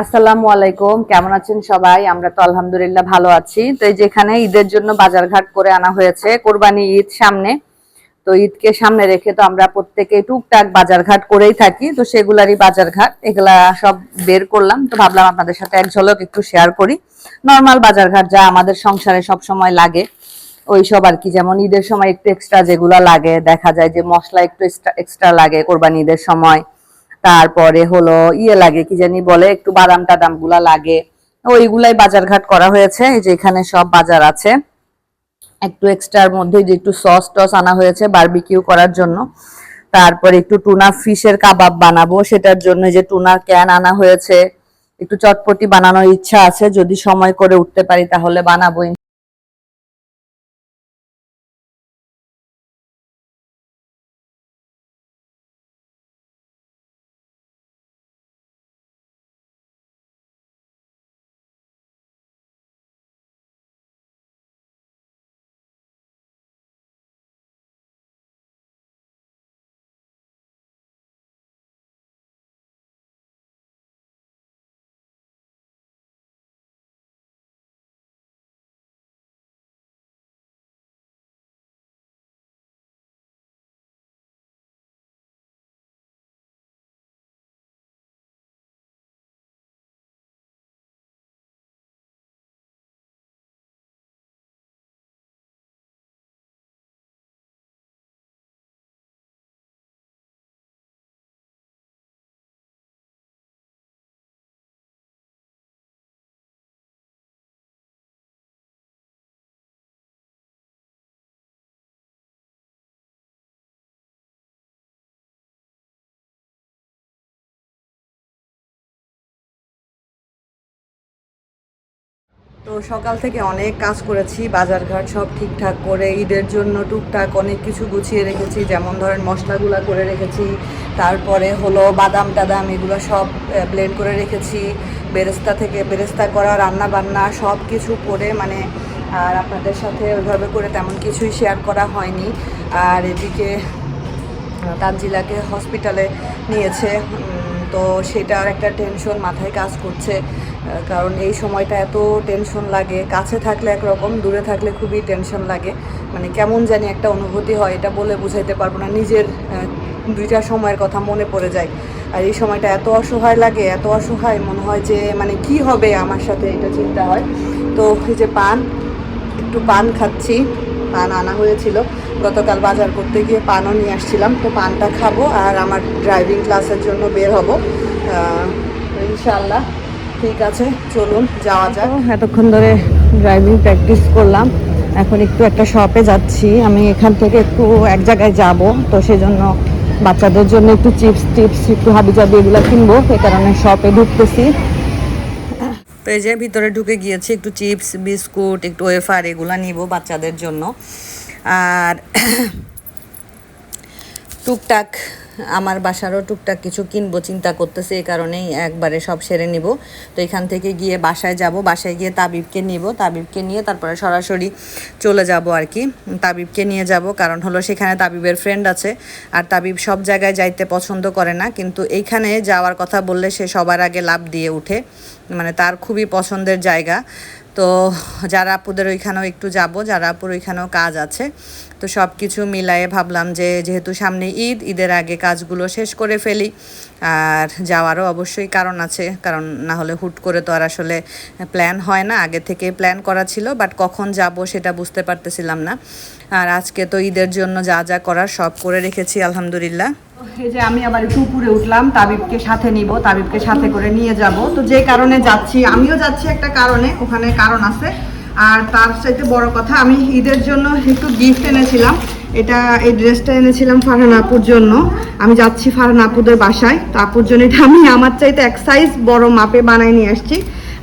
আসসালামু আলাইকুম, কেমন আছেন সবাই? আমরা তো আলহামদুলিল্লাহ ভালো আছি। তো এই যেখানে ঈদের জন্য বাজার ঘাট করে আনা হয়েছে কোরবানি ঈদ সামনে। তো ঈদকে সামনে রেখে তো আমরা প্রত্যেকে টুকটাক বাজার ঘাট করেই থাকি। তো সেগুলারই বাজার ঘাট এগুলা সব বের করলাম। তো ভাবলাম আপনাদের সাথে এক ঝলক একটু শেয়ার করি। নর্মাল বাজার ঘাট যা আমাদের সংসারে সব সময় লাগে, ওই সব আর কি। যেমন ঈদের সময় একটু এক্সট্রা যেগুলা লাগে, দেখা যায় যে মশলা একটু এক্সট্রা লাগে কোরবানি ঈদের সময়। তারপরে হলো ইয়ে লাগে, কি জানি বলে, একটু বাদাম টাদামগুলা লাগে। ওইগুলাই বাজার ঘাট করা হয়েছে, এই যে এখানে সব বাজার আছে। একটু এক্সট্রার মধ্যে যে একটু সস টস আনা হয়েছে বারবিকিউ করার জন্য। তারপরে একটু টুনা ফিশের কাবাব বানাবো, সেটার জন্য যে টুনার ক্যান আনা হয়েছে। একটু চটপটি বানানোর ইচ্ছা আছে, যদি সময় করে উঠতে পারি তাহলে বানাবো। তো সকাল থেকে অনেক কাজ করেছি, বাজার ঘাট সব ঠিকঠাক করে, ঈদের জন্য টুকটাক অনেক কিছু গুছিয়ে রেখেছি, যেমন ধরেন মশলাগুলা করে রেখেছি, তারপরে হলো বাদাম টাদাম এগুলো সব ব্লেন্ড করে রেখেছি, বেরেস্তা থেকে বেরেস্তা করা, রান্না বান্না সব কিছু করে মানে আর আপনাদের সাথে ওইভাবে করে তেমন কিছুই শেয়ার করা হয়নি, আর এদিকে তানজিলাকে হসপিটালে নিয়েছে তো সেটার একটা টেনশন মাথায় কাজ করছে কারণ এই সময়টা এত টেনশন লাগে। কাছে থাকলে একরকম, দূরে থাকলে খুবই টেনশন লাগে। মানে কেমন জানি একটা অনুভূতি হয়, এটা বলে বুঝাইতে পারব না। নিজের দুইটা সময়ের কথা মনে পড়ে যায়। আর এই সময়টা এত অসহায় লাগে, এত অসহায়, মনে হয় যে মানে কি হবে আমার সাথে, এটা চিন্তা হয়। তো এই যে পান, একটু পান খাচ্ছি। পান আনা হয়েছিল। গতকাল বাজার করতে গিয়ে পানও নিয়ে আসছিলাম। তো পানটা খাব আর আমার ড্রাইভিং ক্লাসের জন্য বের হব। ইনশাল্লাহ ঠিক আছে, চলুন, যাওয়া যাক। এতক্ষণ ধরে ড্রাইভিং প্র্যাকটিস করলাম। এখন একটু একটা শপে যাচ্ছি। আমি এখান থেকে একটু এক জায়গায় যাব, তো সেজন্য বাচ্চাদের জন্য একটু চিপস টিপস একটু হাবিজাবি এগুলো কিনবো। এই কারণে শপে ঢুকতেছি। তো এই ভিতরে ঢুকে গিয়েছি, একটু চিপস বিস্কুট, একটু ওয়েফার এগুলা নিব বাচ্চাদের জন্য। আর টুকটাক আমার বাসারও টুকটাক কিছু কিনবো, চিন্তা করতেছি এই কারণেই একবারে সব সেরে নিব। তো এখান থেকে গিয়ে বাসায় যাব, বাসায় গিয়ে তাবিবকে নিব। তাবিবকে নিয়ে তারপরে সরাসরি চলে যাব আর কি। তাবিবকে নিয়ে যাব, কারণ হলো সেখানে তাবিবের ফ্রেন্ড আছে। আর তাবিব সব জায়গায় যাইতে পছন্দ করে না, কিন্তু এইখানে যাওয়ার কথা বললে সে সবার আগে লাভ দিয়ে উঠে। মানে তার খুবই পছন্দের জায়গা। তো যারা আপুদের ওইখানেও একটু যাব, যারা আপুর ওইখানেও কাজ আছে তো সব কিছু মিলায়ে ভাবলাম যে যেহেতু সামনে ঈদ, ঈদের আগে কাজগুলো শেষ করে ফেলি। আর যাওয়ারও অবশ্যই কারণ আছে, কারণ না হলে হুট করে তো আর আসলে প্ল্যান হয় না, আগে থেকে প্ল্যান করা ছিল বাট কখন যাব সেটা বুঝতে পারতেছিলাম না। আর আজকে তো ঈদের জন্য যা যা করার সব করে রেখেছি, আলহামদুলিল্লাহ। যে আমি আবার একটু উপরে উঠলাম, তাবিবকে সাথে নিব, তাবিবকে সাথে করে নিয়ে যাব। তো যে কারণে যাচ্ছি, আমিও যাচ্ছি একটা কারণে, ওখানে কারণ আছে। আর তার চাইতে বড় কথা, আমি ঈদের জন্য একটু গিফট এনেছিলাম। এটা, এই ড্রেসটা এনেছিলাম ফারহান আপুর জন্য। আমি যাচ্ছি ফারহান আপুদের বাসায়। তো আপুর জন্য এটা আমি আমার চাইতে এক সাইজ বড় মাপে বানাই নিয়ে আসছি।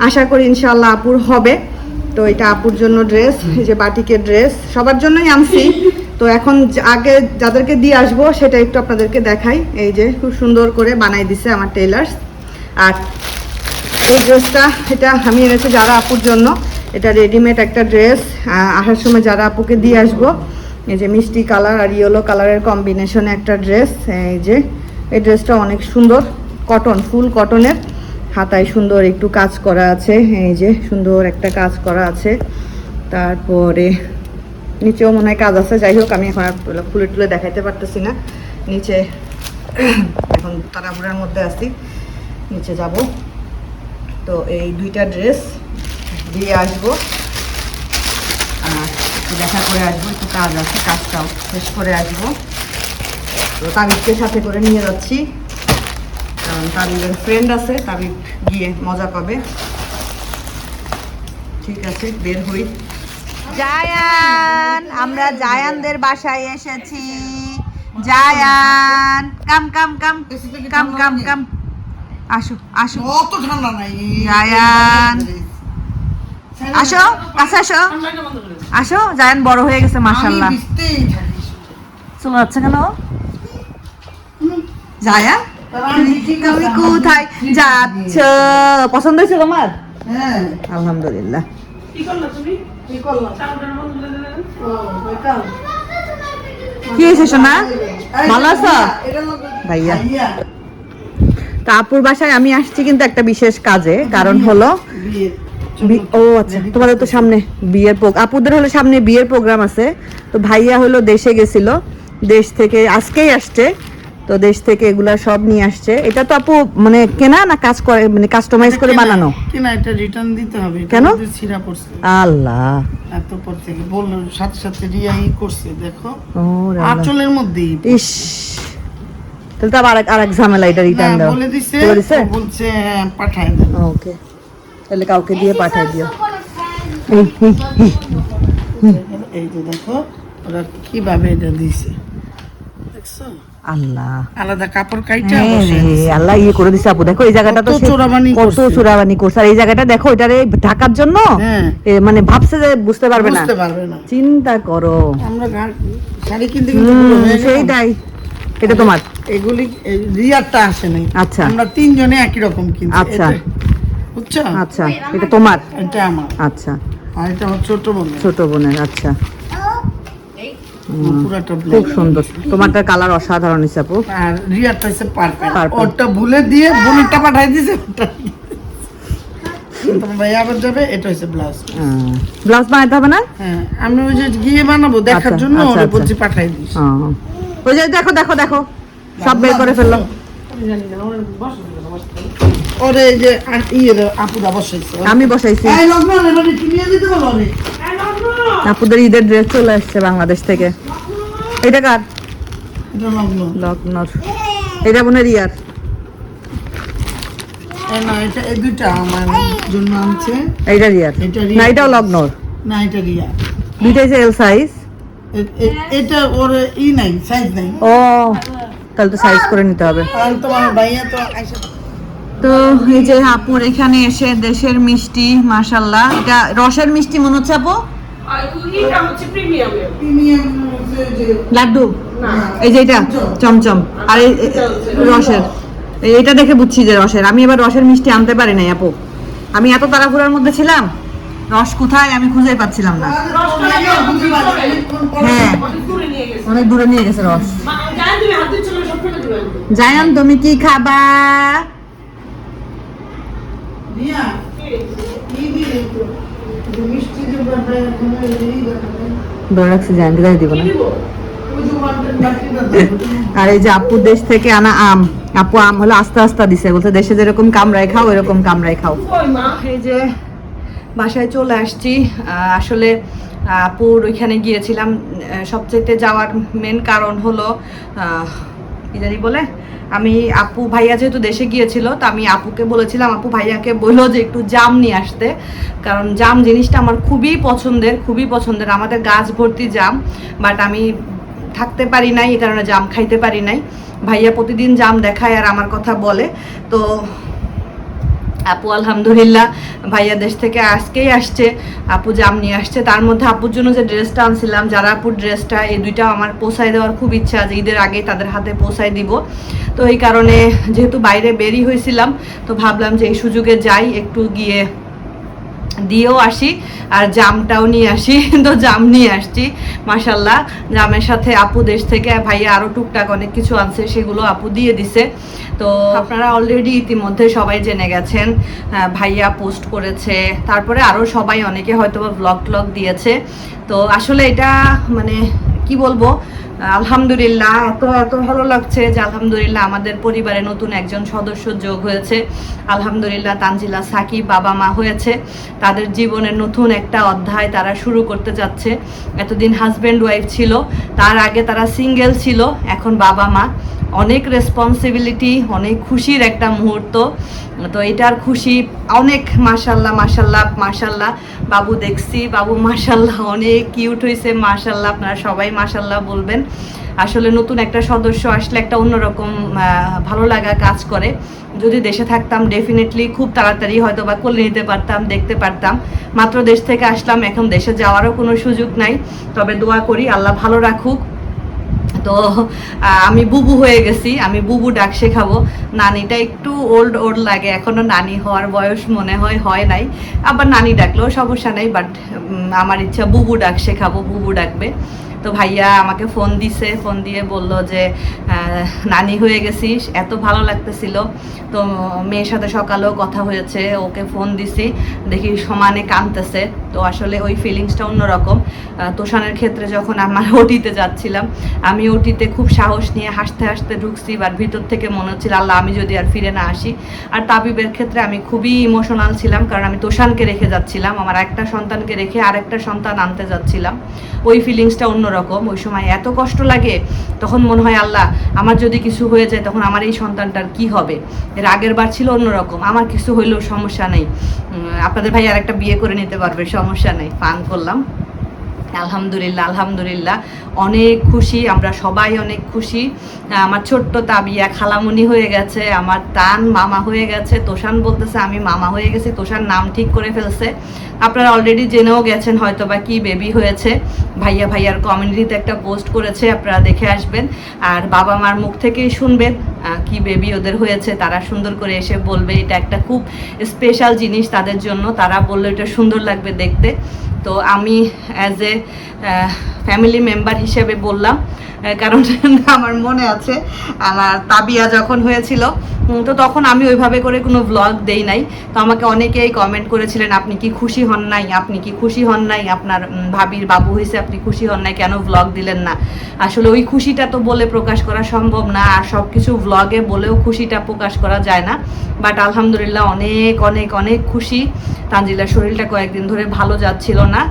আশা করি ইনশাল্লাহ আপুর হবে। তো এটা আপুর জন্য ড্রেস এই যে বাটিকের ড্রেস সবার জন্যই আনছি। তো এখন আগে যাদেরকে দিয়ে আসব, সেটা একটু আপনাদেরকে দেখাই। এই যে খুব সুন্দর করে বানাই দিছে আমার টেলার্স আর এই ড্রেসটা এটা আমি এনেছি যারা আপুর জন্য। এটা রেডিমেড একটা ড্রেস আসার সময় যারা আপুকে দিয়ে আসব, এই যে মিষ্টি কালার আর ইয়েলো কালারের কম্বিনেশনে একটা ড্রেস এই যে, এই ড্রেসটা অনেক সুন্দর কটন ফুল কটনের হাতায় সুন্দর একটু কাজ করা আছে, এই যে সুন্দর একটা কাজ করা আছে। তারপরে নিচেও মনে হয় কাজ আছে, যাই হোক, আমি এখন আর টুলে দেখাইতে পারতেছি না। নিচে, এখন তাড়াহুড়ার মধ্যে আছি, নিচে যাব। তো এই দুইটা ড্রেস দিয়ে আসব। দেখা করে আসব একটু কাজ আছে কাজটাও শেষ করে আসব। তো তাবিবকে সাথে করে নিয়ে যাচ্ছি। কারণ তাবিবের ফ্রেন্ড আছে তাবিব গিয়ে মজা পাবে। ঠিক আছে বের হই। জায়ান আমরা জায়ানদের বাসায় এসেছি। জায়ান কাম কাম কাম কাম কাম কাম। আসো আসো। অত ঠান্ডা নাই। জায়ান। আসো কাছে আসো। আসো জায়ান বড় হয়ে গেছে ভিজতেই চলে যাচ্ছে কেন? কি তুমি কোথায় যাচ্ছ? পছন্দ হয়েছে তোমার? হ্যাঁ। আলহামদুলিল্লাহ। কি হয়েছে সোনা? ভালো আছো? ভাইয়া। তা আপুর বাসায় আমি আসছি কিন্তু একটা বিশেষ কাজে কারণ হলো ও আচ্ছা তোমাদের তো সামনে বিয়ের আপুদের হলো সামনে বিয়ের প্রোগ্রাম আছে। তো ভাইয়া হলো দেশে গেছিল। দেশ থেকে আজকেই আসছে। তো দেশ থেকে এগুলা সব নিয়ে আসছে। এটা তো আপু মানে কেনা না কাজ করে মানে কাস্টমাইজ করে বানানো? কেনা এটা রিটার্ন দিতে হবে। কেন? ছিঁড়া পড়ছে। আল্লাহ। এত পর থেকে বলল? সাথে সাথে রিয়াই করছে দেখো। আঁচলের মধ্যেই। ইস। তাহলে তো আবার আরেক- ঝামেলা এটা রিটার্ন দাও। বলে দিছে বলছে হ্যাঁ, পাঠায় ওকে। তাহলে কাউকে দিয়ে পাঠাই দিও। এই যে দেখো ওরা কীভাবে এটা দিছে? দেখছ? আল্লাহ। আলাদা কাপড় কাইটা হ্যাঁ আল্লাহ ইয়ে করে দিছে আপু। দেখো এই জায়গাটা তো চোরাবানি কত চোরাবানি করছে। আর এই জায়গাটা দেখো এটারে ঢাকার জন্য? হ্যাঁ। এ, মানে ভাবছে যে বুঝতে পারবে না। বুঝতে পারবে না। চিন্তা করো। আমরা শাড়ি কিনতে কিনতে হুম, বুড়ো হয়ে গেলাম। সেইটাই। এটা তোমার? এগুলি রিয়ারটা আসে নাই। আচ্ছা। আমরা তিনজনে একই রকম কিনছি। আচ্ছা। বুঝছ? আচ্ছা এটা তোমার? এটা আমার। আচ্ছা। আর এটা আমার ছোট বোন ছোট বোনের আচ্ছা। খুব সুন্দর। তোমারটার কালার অসাধারণ হিসাব। আপু আর রিয়ারটা হচ্ছে পারফেক্ট ওরটা ভুলে দিয়ে বোনেরটা পাঠাই দিয়েছে ওটা তোমার ভাই আবার যাবে এটা হচ্ছে ব্লাউজ বানাতে হবে না? হ্যাঁ আমি ওই যে গিয়ে বানাবো দেখার আচ্ছা, জন্য আচ্ছা, আচ্ছা। বলছি পাঠাই দিস ওই যে দেখো দেখো দেখো। সব বের করে ফেলল। ওরে যে ইয়ে আপুরা বসাইছে। আমি বসাইছি। আপুদের ঈদের ড্রেস চলে আসছে বাংলাদেশ থেকে। এটা কার? এটা লগ্ন। লক্ষ্ণর এটা বোনের ইয়ার। এটা এই দুইটা আমার জন্য আনছে। এইটা রিয়ার এটা না এটাও লগ্নর। না এটা দুইটাই এল সাইজ এটা ওর ই নাই সাইজ নাই। ও। তাহলে তো সাইজ করে নিতে হবে। তো এই যে আপুর এখানে এসে দেশের মিষ্টি মাশাল্লাহ এটা রসের মিষ্টি মনে হচ্ছে আপু? লাড্ডু? এই যে এটা চমচম। আর রসের। এটা দেখে বুঝছি যে রসের। আমি এবার রসের মিষ্টি আনতে পারি নাই আপু। আমি এত তাড়াহুড়ার মধ্যে ছিলাম রস কোথায় আমি খুঁজেই পাচ্ছিলাম না। হ্যাঁ অনেক দূরে নিয়ে গেছে। রস। জায়ান তুমি কি খাবা? ধরে রাখছি জায়ান দিব না। আর এই যে আপু দেশ থেকে আনা আম আপু আম হলো আস্তে আস্তে দিছে বলছে দেশে যেরকম কামড়াই খাও এরকম কামড়াই খাও। এই যে বাসায় চলে আসছি আহ, আসলে আপুর ওইখানে গিয়েছিলাম সবচেয়ে যাওয়ার মেন কারণ হলো জানি বলে? আমি আপু ভাইয়া যেহেতু দেশে গিয়েছিল, তো আমি আপুকে বলেছিলাম, আপু ভাইয়াকে বলল যে একটু জাম নিয়ে আসতে। কারণ জাম জিনিসটা আমার খুবই পছন্দের খুবই পছন্দের। আমাদের গাছ ভর্তি জাম বাট আমি থাকতে পারি নাই, এই কারণে জাম খাইতে পারি নাই। ভাইয়া প্রতিদিন জাম দেখায় আর আমার কথা বলে। তো আপু, আলহামদুলিল্লাহ, ভাইয়া দেশ থেকে আজকেই আসছে, আপু জাম নিয়ে আসছে। তার মধ্যে আপুর জন্য যে ড্রেসটা আনছিলাম, যারা আপুর ড্রেসটা, এই দুইটা আমার পোষায় দেওয়ার খুব ইচ্ছা আছে, ঈদের আগে তাদের হাতে পোষায় দিব। তো এই কারণে যেহেতু বাইরে বেরি হয়েছিলাম, তো ভাবলাম যে এই সুযোগে যাই, একটু গিয়ে দিয়েও আসি, আর জামটাও নিয়ে আসি, তো জাম নিয়ে আসছি মাসাল্লাহ জামের সাথে আপু দেশ থেকে, ভাইয়া আরও টুকটাক অনেক কিছু আনছে, সেগুলো আপু দিয়ে দিছে। তো আপনারা অলরেডি ইতিমধ্যে সবাই জেনে গেছেন ভাইয়া পোস্ট করেছে, তারপরে আরও সবাই অনেকে হয়তো বা ব্লগ ট্লগ দিয়েছে। তো আসলে এটা মানে কি বলব আলহামদুলিল্লাহ, এত এত ভালো লাগছে যে আলহামদুলিল্লাহ আমাদের পরিবারে নতুন একজন সদস্য যোগ হয়েছে। আলহামদুলিল্লাহ তানজিলা সাকিব বাবা মা হয়েছে। তাদের জীবনের নতুন একটা অধ্যায় তারা শুরু করতে যাচ্ছে। এতদিন হাজব্যান্ড ওয়াইফ ছিল, তার আগে তারা সিঙ্গেল ছিল, এখন বাবা মা। অনেক রেসপন্সিবিলিটি অনেক খুশির একটা মুহূর্ত। তো এটার খুশি অনেক মাশাল্লাহ মাশাল্লাহ মাশাল্লাহ বাবু দেখছি, বাবু মাশাল্লাহ অনেক কিউট হয়েছে মাশাল্লাহ আপনারা সবাই মাশাল্লাহ বলবেন। আসলে নতুন একটা সদস্য আসলে একটা অন্যরকম ভালো লাগা কাজ করে। যদি দেশে থাকতাম ডেফিনেটলি খুব তাড়াতাড়ি হয়তো বা কোলে নিতে পারতাম, দেখতে পারতাম। মাত্র দেশ থেকে আসলাম, এখন দেশে যাওয়ারও কোনো সুযোগ নাই। তবে দোয়া করি, আল্লাহ ভালো রাখুক। তো আমি বুবু হয়ে গেছি, আমি বুবু ডাক শেখাবো। নানিটা একটু ওল্ড ওল্ড লাগে, এখনও নানি হওয়ার বয়স মনে হয় হয় নাই। আবার নানি ডাকলেও সমস্যা নেই বাট আমার ইচ্ছা বুবু ডাক শেখাবো, বুবু ডাকবে। তো ভাইয়া আমাকে ফোন দিছে ফোন দিয়ে বলল যে নানি হয়ে গেছিস, এত ভালো লাগতেছিল। তো মেয়ের সাথে সকালেও কথা হয়েছে, ওকে ফোন দিছি, দেখি সমানে কাঁদতেছে তো আসলে ওই ফিলিংসটা অন্যরকম। তোষানের ক্ষেত্রে যখন আমার ওটিতে যাচ্ছিলাম, আমি ওটিতে খুব সাহস নিয়ে হাসতে হাসতে ঢুকছি বা ভিতর থেকে মনে হচ্ছিল, আল্লাহ, আমি যদি আর ফিরে না আসি। আর তাবিবের ক্ষেত্রে আমি খুবই ইমোশনাল ছিলাম, কারণ আমি তোষানকে রেখে যাচ্ছিলাম, আমার একটা সন্তানকে রেখে আরেকটা সন্তান আনতে যাচ্ছিলাম। ওই ফিলিংসটা অন্যরকম, ওই সময় এত কষ্ট লাগে, তখন মনে হয়, আল্লাহ, আমার যদি কিছু হয়ে যায়, তখন আমার এই সন্তানটার কি হবে? এর আগের বার ছিল অন্যরকম, আমার কিছু হইলেও সমস্যা নেই। আপনাদের ভাই আর একটা বিয়ে করে নিতে পারবে, সমস্যা নেই, পান করলাম। আলহামদুলিল্লাহ আলহামদুলিল্লাহ। অনেক খুশি, আমরা সবাই অনেক খুশি। আমার ছোট্ট তাবিয়া খালামুনি হয়ে গেছে, আমার তান মামা হয়ে গেছে, তোষান বলতেছে আমি মামা হয়ে গেছি তোষান নাম ঠিক করে ফেলছে। আপনারা অলরেডি জেনেও গেছেন হয়তো বা কী বেবি হয়েছে। ভাইয়া ভাইয়ার কমিউনিটিতে একটা পোস্ট করেছে, আপনারা দেখে আসবেন। আর বাবা মার মুখ থেকেই শুনবেন কি বেবি ওদের হয়েছে, তারা সুন্দর করে এসে বলবে, এটা একটা খুব স্পেশাল জিনিস তাদের জন্য, তারা বললে এটা সুন্দর লাগবে দেখতে। তো আমি অ্যাজ এ ফ্যামিলি মেম্বার হিসেবে বললাম কারণ আমার মনে আছে, আমার তাবিয়া যখন হয়েছিল তো তখন আমি ওইভাবে করে কোনো ব্লগ দেই নাই। তো আমাকে অনেকেই কমেন্ট করেছিলেন, আপনি কি খুশি হন নাই? আপনি কি খুশি হন নাই? আপনার ভাবির বাবু হয়েছে আপনি খুশি হন নাই? কেন ব্লগ দিলেন না? আসলে ওই খুশিটা তো বলে প্রকাশ করা সম্ভব না, আর সব কিছু ব্লগে বলেও খুশিটা প্রকাশ করা যায় না। বাট আলহামদুলিল্লাহ অনেক অনেক অনেক খুশি। তানজিলার শরীরটা কয়েকদিন ধরে ভালো যাচ্ছিল না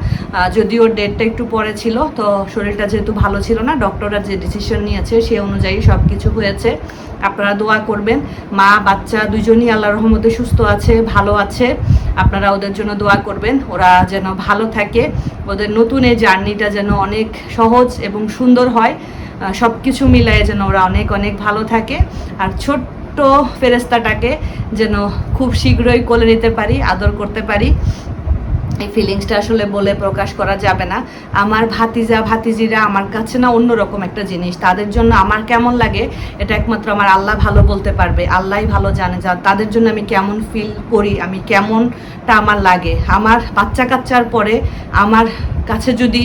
যদিও ডেটটা একটু পরে ছিল, তো শরীরটা যেহেতু ভালো ছিল না, ডক্টররা যে ডিসিশন নিয়েছে সে অনুযায়ী সব কিছু হয়েছে। আপনারা দোয়া করবেন, মা, বাচ্চা দুজনই আল্লাহ রহমতে সুস্থ আছে, ভালো আছে। আপনারা ওদের জন্য দোয়া করবেন, ওরা যেন ভালো থাকে। ওদের নতুন এই জার্নিটা যেন অনেক সহজ এবং সুন্দর হয়। সব কিছু মিলায়ে যেন ওরা অনেক অনেক ভালো থাকে। আর ছোট্ট ফেরেস্তাটাকে যেন খুব শীঘ্রই কোলে নিতে পারি, আদর করতে পারি। এই ফিলিংসটা আসলে বলে প্রকাশ করা যাবে না। আমার ভাতিজা, ভাতিজিরা আমার কাছে না অন্যরকম একটা জিনিস। তাদের জন্য আমার কেমন লাগে, এটা একমাত্র আমার আল্লাহ ভালো বলতে পারবে। আল্লাহ ভালো জানে যা, তাদের জন্য আমি কেমন ফিল করি, আমি কেমনটা আমার লাগে। আমার বাচ্চা কাচ্চার পরে আমার কাছে যদি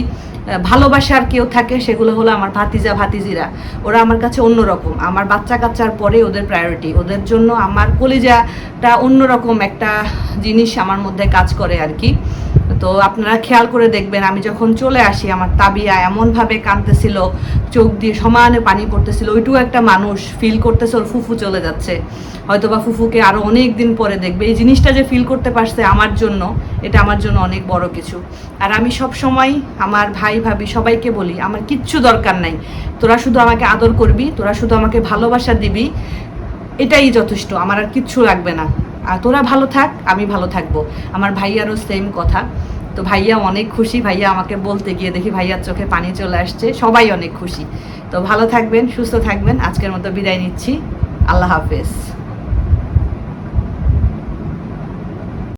ভালোবাসার কেউ থাকে সেগুলো হলো আমার ভাতিজা, ভাতিজিরা। ওরা আমার কাছে অন্যরকম। আমার বাচ্চা কাচ্চার পরে ওদের প্রায়োরিটি ওদের জন্য আমার কলিজাটা অন্যরকম একটা জিনিস আমার মধ্যে কাজ করে আর কি। তো আপনারা খেয়াল করে দেখবেন, আমি যখন চলে আসি, আমার তাবিয়া এমনভাবে কাঁদতেছিল, চোখ দিয়ে সমানে পানি পড়তেছিল, ওইটুকু একটা মানুষ ফিল করতেছে, ওর ফুফু চলে যাচ্ছে। হয়তো বা ফুফুকে আরও অনেক দিন পরে দেখবে। এই জিনিসটা যে ফিল করতে পারছে আমার জন্য, এটা আমার জন্য অনেক বড় কিছু। আর আমি সব সময় আমার ভাই, ভাবি সবাইকে বলি, আমার কিচ্ছু দরকার নাই। তোরা শুধু আমাকে আদর করবি, তোরা শুধু আমাকে ভালোবাসা দিবি, এটাই যথেষ্ট। আমার আর কিচ্ছু লাগবে না। আর তোরা ভালো থাক, আমি ভালো থাকব। আমার ভাইয়ারও সেম কথা। তো ভাইয়া অনেক খুশি, ভাইয়া আমাকে বলতে গিয়ে দেখি ভাইয়ার চোখে পানি চলে আসছে। সবাই অনেক খুশি। তো ভালো থাকবেন, সুস্থ থাকবেন। আজকের মতো বিদায় নিচ্ছি। আল্লাহ হাফেজ।